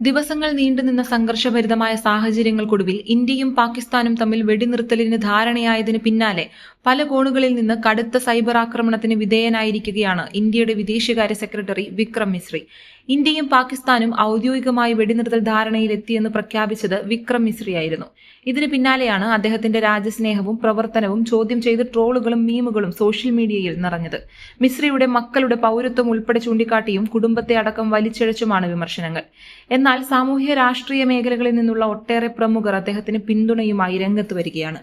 ദിവസങ്ങൾ നീണ്ടുനിന്ന സംഘർഷഭരിതമായ സാഹചര്യങ്ങൾക്കൊടുവിൽ ഇന്ത്യയും പാകിസ്ഥാനും തമ്മിൽ വെടിനിർത്തലിന് ധാരണയായതിന് പിന്നാലെ പല കോണുകളിൽ നിന്ന് കടുത്ത സൈബർ ആക്രമണത്തിന് വിധേയനായിരിക്കുകയാണ് ഇന്ത്യയുടെ വിദേശകാര്യ സെക്രട്ടറി വിക്രം മിശ്രി. ഇന്ത്യയും പാകിസ്ഥാനും ഔദ്യോഗികമായി വെടിനിർത്തൽ ധാരണയിലെത്തിയെന്ന് പ്രഖ്യാപിച്ചത് വിക്രം മിശ്രിയായിരുന്നു. ഇതിന് പിന്നാലെയാണ് അദ്ദേഹത്തിന്റെ രാജ്യസ്നേഹവും പ്രവർത്തനവും ചോദ്യം ചെയ്ത് ട്രോളുകളും മീമുകളും സോഷ്യൽ മീഡിയയിൽ നിറഞ്ഞത്. മിശ്രിയുടെ മക്കളുടെ പൗരത്വം ഉൾപ്പെടെ ചൂണ്ടിക്കാട്ടിയും കുടുംബത്തെ അടക്കം വലിച്ചിഴച്ചുമാണ് വിമർശനങ്ങൾ. എന്നാൽ സാമൂഹ്യ രാഷ്ട്രീയ മേഖലകളിൽ നിന്നുള്ള ഒട്ടേറെ പ്രമുഖർ അദ്ദേഹത്തിന് പിന്തുണയുമായി രംഗത്ത് വരികയാണ്.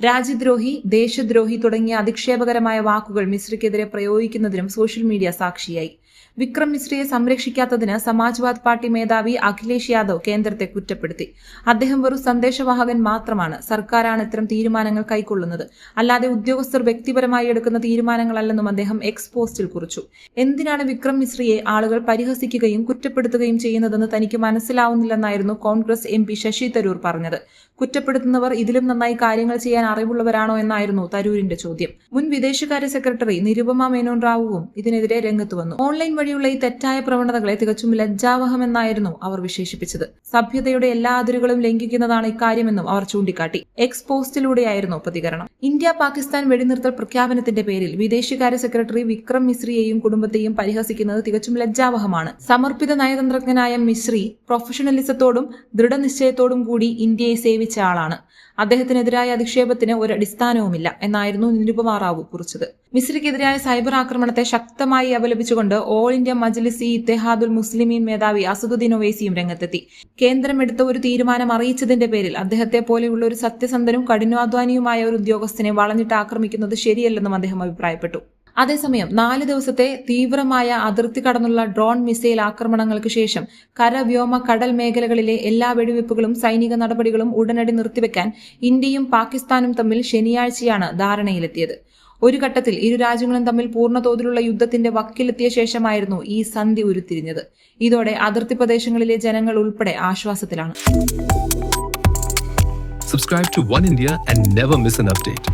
രാജ്യദ്രോഹി ദേശദ്രോഹി തുടങ്ങിയ അധിക്ഷേപകരമായ വാക്കുകൾ മിശ്രയ്ക്കെതിരെ പ്രയോഗിക്കുന്നതിനും സോഷ്യൽ മീഡിയ സാക്ഷിയായി. വിക്രം മിശ്രയെ സംരക്ഷിക്കാത്തതിന് സമാജ്വാദ് പാർട്ടി മേധാവി അഖിലേഷ് യാദവ് കേന്ദ്രത്തെ കുറ്റപ്പെടുത്തി. അദ്ദേഹം വെറും സന്ദേശവാഹകൻ മാത്രമാണ്. സർക്കാരാണ് ഇത്തരം തീരുമാനങ്ങൾ കൈക്കൊള്ളുന്നത്. അല്ലാതെ ഉദ്യോഗസ്ഥർ വ്യക്തിപരമായി എടുക്കുന്ന തീരുമാനങ്ങളല്ലെന്നും അദ്ദേഹം എക്സ് പോസ്റ്റിൽ കുറിച്ചു. എന്തിനാണ് വിക്രം മിശ്രയെ ആളുകൾ പരിഹസിക്കുകയും കുറ്റപ്പെടുത്തുകയും ചെയ്യുന്നതെന്ന് തനിക്ക് മനസ്സിലാവുന്നില്ലെന്നായിരുന്നു കോൺഗ്രസ് എം ശശി തരൂർ പറഞ്ഞത്. കുറ്റപ്പെടുത്തുന്നവർ ഇതിലും നന്നായി കാര്യങ്ങൾ ചെയ്യാൻ അറിവുള്ളവരാണോ എന്നായിരുന്നു തരൂരിന്റെ ചോദ്യം. മുൻ വിദേശകാര്യ സെക്രട്ടറി നിരുപമ മേനോൻ റാവുവും ഇതിനെതിരെ രംഗത്ത് വന്നു. ഓൺലൈൻ വഴിയുള്ള ഈ തെറ്റായ പ്രവണതകളെ തികച്ചും ലജ്ജാവഹമെന്നായിരുന്നു അവർ വിശേഷിപ്പിച്ചത്. സഭ്യതയുടെ എല്ലാ അതിരുകളും ലംഘിക്കുന്നതാണ് ഇക്കാര്യമെന്നും അവർ ചൂണ്ടിക്കാട്ടി. എക്സ് പോസ്റ്റിലൂടെയായിരുന്നു പ്രതികരണം. ഇന്ത്യ പാകിസ്ഥാൻ വെടിനിർത്തൽ പ്രഖ്യാപനത്തിന്റെ പേരിൽ വിദേശകാര്യ സെക്രട്ടറി വിക്രം മിശ്രിയെയും കുടുംബത്തെയും പരിഹസിക്കുന്നത് തികച്ചും ലജ്ജാവഹമാണ്. സമർപ്പിത നയതന്ത്രജ്ഞനായ മിശ്രി പ്രൊഫഷണലിസത്തോടും ദൃഢനിശ്ചയത്തോടും കൂടി ഇന്ത്യയെ സേവിച്ച ആളാണ്. അദ്ദേഹത്തിനെതിരായ അധിക്ഷേപത്തിന് ഒരു അടിസ്ഥാനവുമില്ല എന്നായിരുന്നു നിരുപമ റാവു കുറിച്ചത്. മിശ്രിക്കെതിരായ സൈബർ ആക്രമണത്തെ ശക്തമായി അപലപിച്ചുകൊണ്ട് ഓൾ ഇന്ത്യ മജ്ലിസ് ഇ ഇത്തെഹാദുൽ മുസ്ലിമീൻ മേധാവി അസദുദ്ദീൻ ഒവൈസിയും രംഗത്തെത്തി. കേന്ദ്രം എടുത്ത ഒരു തീരുമാനം അറിയിച്ചതിന്റെ പേരിൽ അദ്ദേഹത്തെ പോലെയുള്ള ഒരു സത്യസന്ധനും കഠിനാധ്വാനിയുമായ ഒരു ഉദ്യോഗസ്ഥനെ വളഞ്ഞിട്ട് ആക്രമിക്കുന്നത് ശരിയല്ലെന്നും അദ്ദേഹം അഭിപ്രായപ്പെട്ടു. അതേസമയം നാല് ദിവസത്തെ തീവ്രമായ അതിർത്തി കടന്നുള്ള ഡ്രോൺ മിസൈൽ ആക്രമണങ്ങൾക്ക് ശേഷം കര വ്യോമ കടൽ മേഖലകളിലെ എല്ലാ വെടിവയ്പ്പുകളും സൈനിക നടപടികളും ഉടനടി നിർത്തിവെക്കാൻ ഇന്ത്യയും പാകിസ്ഥാനും തമ്മിൽ ശനിയാഴ്ചയാണ് ധാരണയിലെത്തിയത്. ഒരു ഘട്ടത്തിൽ ഇരു രാജ്യങ്ങളും തമ്മിൽ പൂർണ തോതിലുള്ള യുദ്ധത്തിന്റെ വക്കിലെത്തിയ ശേഷമായിരുന്നു ഈ സന്ധി ഉരുത്തിരിഞ്ഞത്. ഇതോടെ അതിർത്തി പ്രദേശങ്ങളിലെ ജനങ്ങൾ ഉൾപ്പെടെ ആശ്വാസത്തിലാണ്. Subscribe to One India and never miss an update.